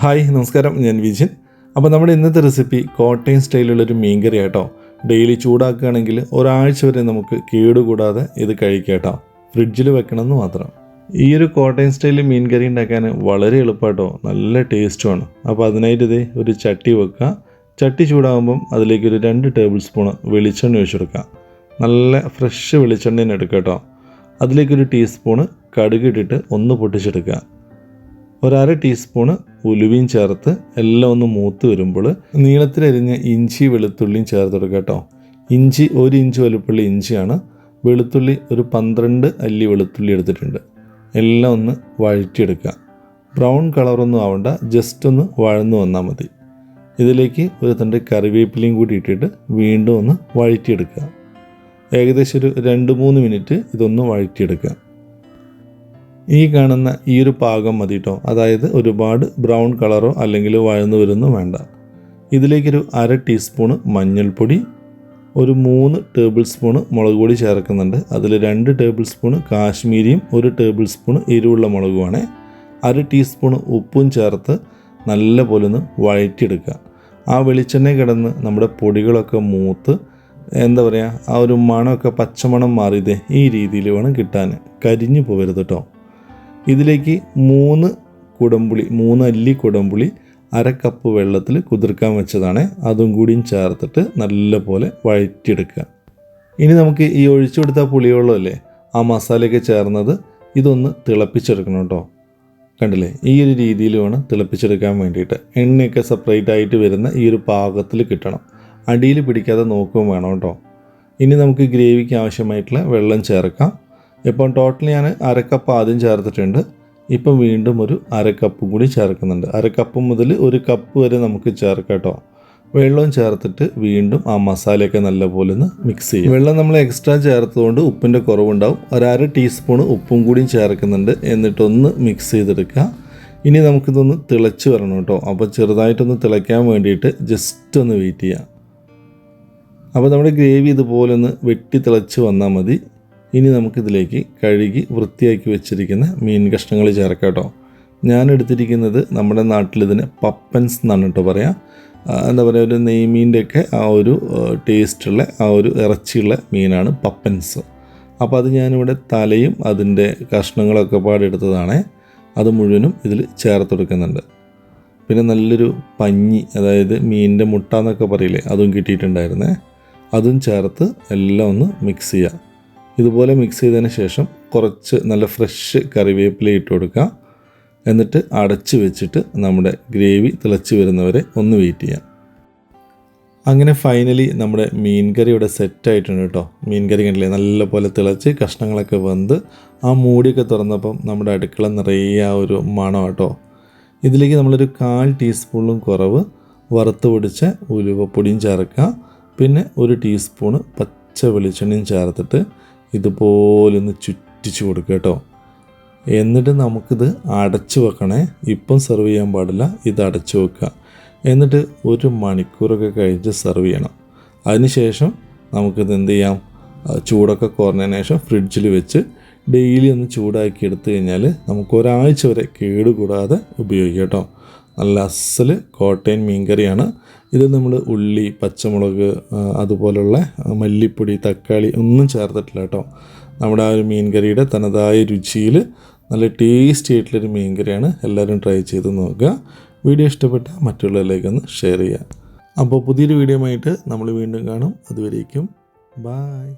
Hi നമസ്കാരം. ഞാൻ വിജിൻ. അപ്പോൾ നമ്മുടെ ഇന്നത്തെ റെസിപ്പി കോട്ടയം സ്റ്റൈലുള്ളൊരു മീൻകറി കേട്ടോ ഡെയിലി ചൂടാക്കുകയാണെങ്കിൽ ഒരാഴ്ച വരെ നമുക്ക് കേടുകൂടാതെ ഇത് കഴിക്കാം ഫ്രിഡ്ജിൽ വെക്കണമെന്ന് മാത്രം. ഈ ഒരു കോട്ടയം സ്റ്റൈലിൽ മീൻ കറി ഉണ്ടാക്കാൻ വളരെ എളുപ്പമാട്ടോ നല്ല ടേസ്റ്റുമാണ് അപ്പോൾ അതിനായിട്ട് ഇതേ ഒരു ചട്ടി വെക്കുക. ചട്ടി ചൂടാകുമ്പം അതിലേക്ക് ഒരു രണ്ട് ടേബിൾ സ്പൂണ് വെളിച്ചെണ്ണ ഒഴിച്ചെടുക്കുക നല്ല ഫ്രഷ് വെളിച്ചെണ്ണ തന്നെ എടുക്കുക കേട്ടോ. അതിലേക്കൊരു ടീസ്പൂണ് കടുക് ഇട്ടിട്ട് ഒന്ന് പൊട്ടിച്ചെടുക്കുക. ഒരര ടീസ്പൂണ് ഉലുവയും ചേർത്ത് എല്ലാം ഒന്ന് മൂത്ത് വരുമ്പോൾ നീളത്തിലരിഞ്ഞ ഇഞ്ചി വെളുത്തുള്ളിയും ചേർത്ത് കൊടുക്കുക കേട്ടോ. ഇഞ്ചി ഒരു ഇഞ്ച് വലുപ്പമുള്ള ഇഞ്ചിയാണ്. വെളുത്തുള്ളി ഒരു പന്ത്രണ്ട് അല്ലി വെളുത്തുള്ളി എടുത്തിട്ടുണ്ട്. എല്ലാം ഒന്ന് വഴറ്റിയെടുക്കുക. ബ്രൗൺ കളറൊന്നും ആവണ്ട ജസ്റ്റ് ഒന്ന് വഴന്നു വന്നാൽ മതി. ഇതിലേക്ക് ഒരു തണ്ട് കറിവേപ്പിലയും കൂടി ഇട്ടിട്ട് വീണ്ടും ഒന്ന് വഴറ്റിയെടുക്കുക. ഏകദേശം ഒരു രണ്ട് മൂന്ന് മിനിറ്റ് ഇതൊന്ന് വഴറ്റിയെടുക്കുക. ഈ കാണുന്ന ഈ ഒരു പാകം മതി കേട്ടോ അതായത് ഒരുപാട് ബ്രൗൺ കളറോ അല്ലെങ്കിൽ വഴന്നു വരുന്നോ വേണ്ട. ഇതിലേക്കൊരു അര ടീസ്പൂണ് മഞ്ഞൾപ്പൊടി ഒരു മൂന്ന് ടേബിൾ സ്പൂണ് മുളക് പൊടി ചേർക്കുന്നുണ്ട്. അതിൽ രണ്ട് ടേബിൾ സ്പൂണ് കാശ്മീരിയും ഒരു ടേബിൾ സ്പൂണ് എരിവുള്ള മുളകുമാണ്. അര ടീസ്പൂണ് ഉപ്പും ചേർത്ത് നല്ല പോലെ ഒന്ന് വഴറ്റിയെടുക്കുക. ആ വെളിച്ചെണ്ണ കിടന്ന് നമ്മുടെ പൊടികളൊക്കെ മൂത്ത് എന്താ പറയുക ആ ഒരു മണമൊക്കെ പച്ചമണം മാറിയത് ഈ രീതിയിൽ വേണം കിട്ടാൻ. കരിഞ്ഞു പോകരുത് കേട്ടോ ഇതിലേക്ക് മൂന്ന് കുടംപുളി മൂന്ന് അല്ലി കുടംപുളി അര കപ്പ് വെള്ളത്തിൽ കുതിർക്കാൻ വെച്ചതാണ്. അതും കൂടിയും ചേർത്തിട്ട് നല്ലപോലെ വഴറ്റിയെടുക്കുക. ഇനി നമുക്ക് ഈ ഒഴിച്ചു കൊടുത്ത പുളിവെള്ളമല്ലേ ആ മസാലയൊക്കെ ചേർന്നത് ഇതൊന്ന് തിളപ്പിച്ചെടുക്കണം കേട്ടോ. കണ്ടില്ലേ ഈ ഒരു രീതിയിൽ വേണം തിളപ്പിച്ചെടുക്കാൻ വേണ്ടിയിട്ട്. എണ്ണയൊക്കെ സെപ്പറേറ്റ് ആയിട്ട് വരുന്ന ഈ ഒരു പാകത്തിൽ കിട്ടണം. അടിയിൽ പിടിക്കാതെ നോക്കുകയും വേണം കേട്ടോ. ഇനി നമുക്ക് ഗ്രേവിക്ക് ആവശ്യമായിട്ടുള്ള വെള്ളം ചേർക്കാം. ഇപ്പം ടോട്ടൽ ഞാൻ അരക്കപ്പ് ആദ്യം ചേർത്തിട്ടുണ്ട്. ഇപ്പം വീണ്ടും ഒരു അരക്കപ്പ് കൂടി ചേർക്കുന്നുണ്ട്. അരക്കപ്പ് മുതൽ ഒരു കപ്പ് വരെ നമുക്ക് ചേർക്കാം കേട്ടോ. വെള്ളവും ചേർത്തിട്ട് വീണ്ടും ആ മസാലയൊക്കെ നല്ലപോലെ ഒന്ന് മിക്സ് ചെയ്യും. വെള്ളം നമ്മൾ എക്സ്ട്രാ ചേർത്തതുകൊണ്ട് ഉപ്പിന്റെ കുറവുണ്ടാവും. ഒരര ടീസ്പൂൺ ഉപ്പും കൂടിയും ചേർക്കുന്നുണ്ട്. എന്നിട്ടൊന്ന് മിക്സ് ചെയ്തെടുക്കുക. ഇനി നമുക്കിതൊന്ന് തിളച്ച് വരണം കേട്ടോ. അപ്പോൾ ചെറുതായിട്ടൊന്ന് തിളയ്ക്കാൻ വേണ്ടിയിട്ട് ജസ്റ്റ് ഒന്ന് വെയിറ്റ് ചെയ്യാം. അപ്പോൾ നമ്മുടെ ഗ്രേവി ഇതുപോലെ ഒന്ന് വെട്ടി തിളച്ച് വന്നാൽ മതി. ഇനി നമുക്കിതിലേക്ക് കഴുകി വൃത്തിയാക്കി വെച്ചിരിക്കുന്ന മീൻ കഷ്ണങ്ങൾ ചേർക്കാം കേട്ടോ. ഞാൻ എടുത്തിരിക്കുന്നത് നമ്മുടെ നാട്ടിൽ ഇതിന് പപ്പൻസ് എന്നാണ് കേട്ടോ പറയാം. എന്താ പറയുക ഒരു നെയ്മീന്റെയൊക്കെ ആ ഒരു ടേസ്റ്റുള്ള ആ ഒരു ഇറച്ചിയുള്ള മീനാണ് പപ്പൻസ് അപ്പോൾ അത് ഞാനിവിടെ തലയും അതിന്റെ കഷ്ണങ്ങളൊക്കെ പാടെടുത്തതാണ്. അത് മുഴുവനും ഇതിൽ ചേർത്ത് കൊടുക്കുന്നുണ്ട്. പിന്നെ നല്ലൊരു പഞ്ഞി അതായത് മീനിന്റെ മുട്ട എന്നൊക്കെ പറയില്ലേ അതും കിട്ടിയിട്ടുണ്ടായിരുന്നേ. അതും ചേർത്ത് എല്ലാം ഒന്ന് മിക്സ് ചെയ്യുക ഇതുപോലെ മിക്സ് ചെയ്തതിന് ശേഷം കുറച്ച് നല്ല ഫ്രഷ് കറിവേപ്പില ഇട്ട് കൊടുക്കുക. എന്നിട്ട് അടച്ച് വെച്ചിട്ട് നമ്മുടെ ഗ്രേവി തിളച്ച് വരുന്നവരെ ഒന്ന് വെയിറ്റ് ചെയ്യാം. അങ്ങനെ ഫൈനലി നമ്മുടെ മീൻ കറി ഇവിടെ സെറ്റായിട്ടുണ്ട് കേട്ടോ. മീൻ കറി കണ്ടില്ലേ? നല്ല പോലെ തിളച്ച് കഷ്ണങ്ങളൊക്കെ വെന്ത് ആ മൂടിയൊക്കെ തുറന്നപ്പം നമ്മുടെ അടുക്കള നിറയെ ഒരു മണം കേട്ടോ. ഇതിലേക്ക് നമ്മളൊരു കാൽ ടീസ്പൂണിലും കുറവ് വറുത്ത് പൊടിച്ച ഉലുവപ്പൊടിയും ചേർക്കുക. പിന്നെ ഒരു ടീസ്പൂണ് പച്ച വെളിച്ചെണ്ണയും ചേർത്തിട്ട് ഇതുപോലെ ഒന്ന് ചുറ്റിച്ച് കൊടുക്കുക കേട്ടോ. എന്നിട്ട് നമുക്കിത് അടച്ചു വെക്കണേ. ഇപ്പം സെർവ് ചെയ്യാൻ പാടില്ല ഇത് അടച്ചു വെക്കുക എന്നിട്ട് ഒരു മണിക്കൂറൊക്കെ കഴിഞ്ഞ് സെർവ് ചെയ്യണം. അതിനുശേഷം നമുക്കിത് എന്ത് ചെയ്യാം? ചൂടൊക്കെ കുറഞ്ഞതിന് ശേഷം ഫ്രിഡ്ജിൽ വെച്ച് ഡെയിലി ഒന്ന് ചൂടാക്കി എടുത്തു കഴിഞ്ഞാൽ നമുക്ക് ഒരാഴ്ച വരെ കേടുകൂടാതെ ഉപയോഗിക്കാം കേട്ടോ. നല്ല അസൽ കോട്ടയം മീൻകറിയാണ്. ഇത് നമ്മൾ ഉള്ളി പച്ചമുളക് അതുപോലുള്ള മല്ലിപ്പൊടി തക്കാളി ഒന്നും ചേർത്തിട്ടില്ല കേട്ടോ. നമ്മുടെ ആ ഒരു മീൻകറിയുടെ തനതായ രുചിയിൽ നല്ല ടേസ്റ്റി ആയിട്ടുള്ളൊരു മീൻകറിയാണ്. എല്ലാവരും ട്രൈ ചെയ്ത് നോക്കുക. വീഡിയോ ഇഷ്ടപ്പെട്ട മറ്റുള്ളവരിലേക്കൊന്ന് ഷെയർ ചെയ്യുക. അപ്പോൾ പുതിയൊരു വീഡിയോ ആയിട്ട് നമ്മൾ വീണ്ടും കാണും. അതുവരേക്കും ബായ്.